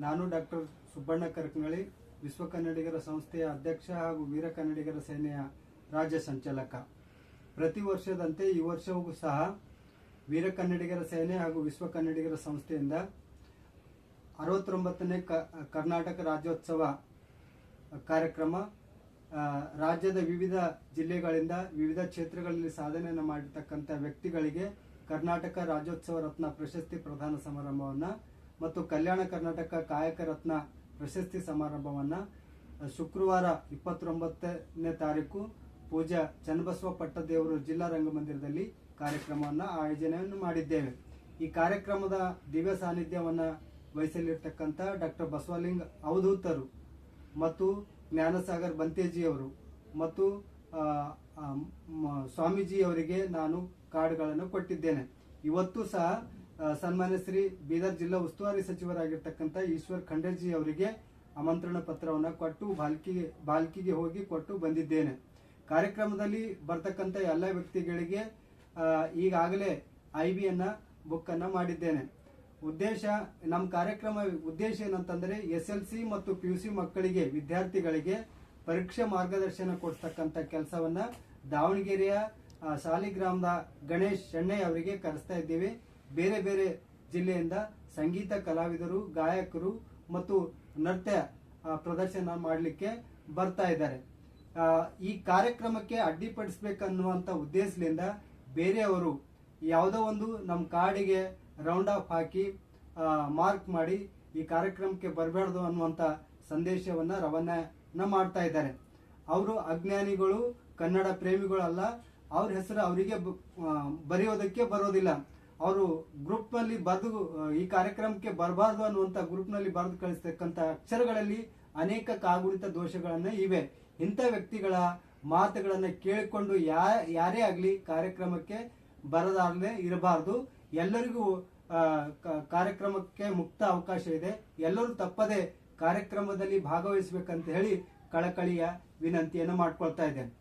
ನಾನು ಡಾಕ್ಟರ್ ಸುಬ್ಬಣ್ಣ ಕರ್ಕಂಗಳಿ ವಿಶ್ವ ಕನ್ನಡಿಗರ ಸಂಸ್ಥೆಯ ಅಧ್ಯಕ್ಷ ಹಾಗೂ ವೀರ ಕನ್ನಡಿಗರ ಸೇನೆಯ ರಾಜ್ಯ ಸಂಚಾಲಕ. ಪ್ರತಿ ವರ್ಷದಂತೆ ಈ ವರ್ಷವೂ ಸಹ ವೀರ ಕನ್ನಡಿಗರ ಸೇನೆ ಹಾಗೂ ವಿಶ್ವ ಕನ್ನಡಿಗರ ಸಂಸ್ಥೆಯಿಂದ ಅರವತ್ತೊಂಬತ್ತನೇ ಕರ್ನಾಟಕ ರಾಜ್ಯೋತ್ಸವ ಕಾರ್ಯಕ್ರಮ ರಾಜ್ಯದ ವಿವಿಧ ಜಿಲ್ಲೆಗಳಿಂದ ವಿವಿಧ ಕ್ಷೇತ್ರಗಳಲ್ಲಿ ಸಾಧನೆಯನ್ನು ಮಾಡಿರ್ತಕ್ಕಂಥ ವ್ಯಕ್ತಿಗಳಿಗೆ ಕರ್ನಾಟಕ ರಾಜ್ಯೋತ್ಸವ ರತ್ನ ಪ್ರಶಸ್ತಿ ಪ್ರದಾನ ಸಮಾರಂಭವನ್ನು ಮತ್ತು ಕಲ್ಯಾಣ ಕರ್ನಾಟಕ ಕಾಯಕ ರತ್ನ ಪ್ರಶಸ್ತಿ ಸಮಾರಂಭವನ್ನು ಶುಕ್ರವಾರ ಇಪ್ಪತ್ತೊಂಬತ್ತನೇ ತಾರೀಕು ಪೂಜಾ ಚನ್ನಬಸವ ಪಟ್ಟದೇವರು ಜಿಲ್ಲಾ ರಂಗಮಂದಿರದಲ್ಲಿ ಕಾರ್ಯಕ್ರಮವನ್ನು, ಆಯೋಜನೆಯನ್ನು ಮಾಡಿದ್ದೇವೆ. ಈ ಕಾರ್ಯಕ್ರಮದ ದಿವ್ಯ ಸಾನ್ನಿಧ್ಯವನ್ನು ವಹಿಸಲಿರ್ತಕ್ಕಂಥ ಡಾಕ್ಟರ್ ಬಸವಲಿಂಗ್ ಅವಧೂತರು ಮತ್ತು ಜ್ಞಾನಸಾಗರ್ ಬಂತೇಜಿಯವರು ಮತ್ತು ಸ್ವಾಮೀಜಿಯವರಿಗೆ ನಾನು ಕಾರ್ಡ್ಗಳನ್ನು ಕೊಟ್ಟಿದ್ದೇನೆ. ಇವತ್ತು ಸಹ ಸನ್ಮಾನ್ಯ ಶ್ರೀ ಬೀದರ್ ಜಿಲ್ಲಾ ಉಸ್ತುವಾರಿ ಸಚಿವರಾಗಿರ್ತಕ್ಕಂಥ ಈಶ್ವರ್ ಖಂಡೇಜಿ ಅವರಿಗೆ ಆಮಂತ್ರಣ ಪತ್ರವನ್ನು ಕೊಟ್ಟು ಬಾಲ್ಕಿಗೆ ಬಾಲ್ಕಿಗೆ ಹೋಗಿ ಕೊಟ್ಟು ಬಂದಿದ್ದೇನೆ. ಕಾರ್ಯಕ್ರಮದಲ್ಲಿ ಬರ್ತಕ್ಕಂಥ ಎಲ್ಲ ವ್ಯಕ್ತಿಗಳಿಗೆ ಈಗಾಗಲೇ ಐ ಬಿಯನ್ನ ಬುಕ್ ಅನ್ನ ಮಾಡಿದ್ದೇನೆ. ಉದ್ದೇಶ, ನಮ್ಮ ಕಾರ್ಯಕ್ರಮ ಉದ್ದೇಶ ಏನಂತಂದ್ರೆ ಎಸ್ ಎಲ್ ಸಿ ಮತ್ತು ಪಿ ಯು ಸಿ ಮಕ್ಕಳಿಗೆ, ವಿದ್ಯಾರ್ಥಿಗಳಿಗೆ ಪರೀಕ್ಷೆ ಮಾರ್ಗದರ್ಶನ ಕೊಡ್ತಕ್ಕಂಥ ಕೆಲಸವನ್ನ ದಾವಣಗೆರೆಯ ಸಾಲಿಗ್ರಾಮದ ಗಣೇಶ್ ಶೆಣ್ಣೆ ಅವರಿಗೆ ಕರೆಸ್ತಾ ಇದ್ದೀವಿ. ಬೇರೆ ಬೇರೆ ಜಿಲ್ಲೆಯಿಂದ ಸಂಗೀತ ಕಲಾವಿದರು, ಗಾಯಕರು ಮತ್ತು ನೃತ್ಯ ಪ್ರದರ್ಶನ ಮಾಡಲಿಕ್ಕೆ ಬರ್ತಾ ಇದ್ದಾರೆ. ಈ ಕಾರ್ಯಕ್ರಮಕ್ಕೆ ಅಡ್ಡಿಪಡಿಸ್ಬೇಕನ್ನುವಂಥ ಉದ್ದೇಶದಿಂದ ಬೇರೆಯವರು ಯಾವುದೋ ಒಂದು ನಮ್ಮ ಕಾಡಿಗೆ ರೌಂಡ್ ಆಫ್ ಹಾಕಿ ಮಾರ್ಕ್ ಮಾಡಿ ಈ ಕಾರ್ಯಕ್ರಮಕ್ಕೆ ಬರಬಾರ್ದು ಅನ್ನುವಂತ ಸಂದೇಶವನ್ನ ರವಾನೆ ಮಾಡ್ತಾ ಇದ್ದಾರೆ. ಅವರು ಅಜ್ಞಾನಿಗಳು, ಕನ್ನಡ ಪ್ರೇಮಿಗಳಲ್ಲ, ಅವ್ರ ಹೆಸರು ಅವರಿಗೆ ಬರೆಯೋದಕ್ಕೆ ಬರೋದಿಲ್ಲ. ಅವರು ಗ್ರೂಪ್ನಲ್ಲಿ ಬರೆದು ಈ ಕಾರ್ಯಕ್ರಮಕ್ಕೆ ಬರಬಾರ್ದು ಅನ್ನುವಂತ ಗ್ರೂಪ್ನಲ್ಲಿ ಬರೆದು ಕಳಿಸ್ತಕ್ಕಂತ ಅಕ್ಷರಗಳಲ್ಲಿ ಅನೇಕ ಕಾಗುಣಿತ ದೋಷಗಳನ್ನ ಇವೆ. ಇಂಥ ವ್ಯಕ್ತಿಗಳ ಮಾತುಗಳನ್ನ ಕೇಳಿಕೊಂಡು ಯಾ, ಯಾರೇ ಆಗ್ಲಿ ಕಾರ್ಯಕ್ರಮಕ್ಕೆ ಬರದಾಗಲೇ ಇರಬಾರ್ದು. ಎಲ್ಲರಿಗೂ ಕಾರ್ಯಕ್ರಮಕ್ಕೆ ಮುಕ್ತ ಅವಕಾಶ ಇದೆ. ಎಲ್ಲರೂ ತಪ್ಪದೆ ಕಾರ್ಯಕ್ರಮದಲ್ಲಿ ಭಾಗವಹಿಸಬೇಕಂತ ಹೇಳಿ ಕಳಕಳಿಯ ವಿನಂತಿಯನ್ನು ಮಾಡ್ಕೊಳ್ತಾ ಇದ್ದೇನೆ.